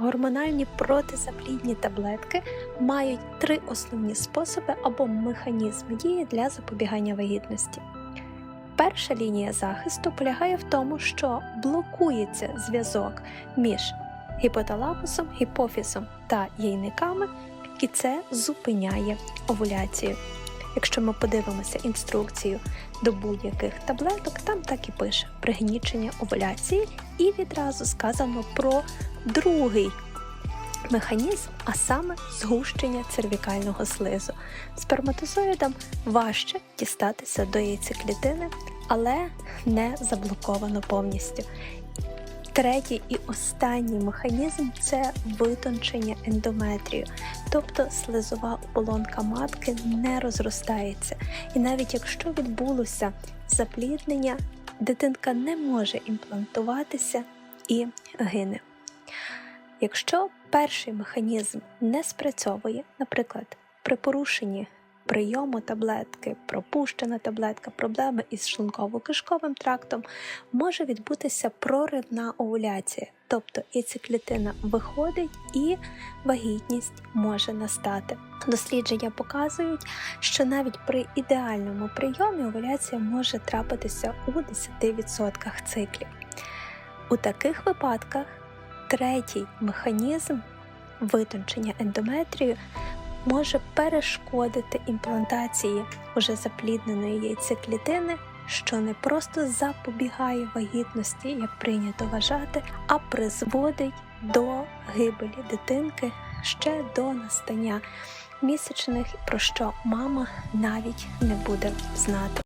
гормональні протизаплідні таблетки мають три основні способи або механізми дії для запобігання вагітності. Перша лінія захисту полягає в тому, що блокується зв'язок між гіпоталамусом, гіпофізом та яйниками, і це зупиняє овуляцію. Якщо ми подивимося інструкцію до будь-яких таблеток, там так і пише пригнічення овуляції, і відразу сказано про другий механізм, а саме згущення цервікального слизу. Сперматозоїдам важче дістатися до яйцеклітини, але не заблоковано повністю. Третій і останній механізм це витончення ендометрію, тобто слизова оболонка матки не розростається. І навіть якщо відбулося запліднення, дитинка не може імплантуватися і гине. Якщо перший механізм не спрацьовує, наприклад, при порушенні прийому таблетки, пропущена таблетка, проблеми із шлунково-кишковим трактом, може відбутися проривна овуляція, тобто яйцеклітина виходить і вагітність може настати. Дослідження показують, що навіть при ідеальному прийомі овуляція може трапитися у 10% циклів. У таких випадках третій механізм витончення ендометрію може перешкодити імплантації уже заплідненої яйцеклітини, що не просто запобігає вагітності, як прийнято вважати, а призводить до гибелі дитинки ще до настання місячних, про що мама навіть не буде знати.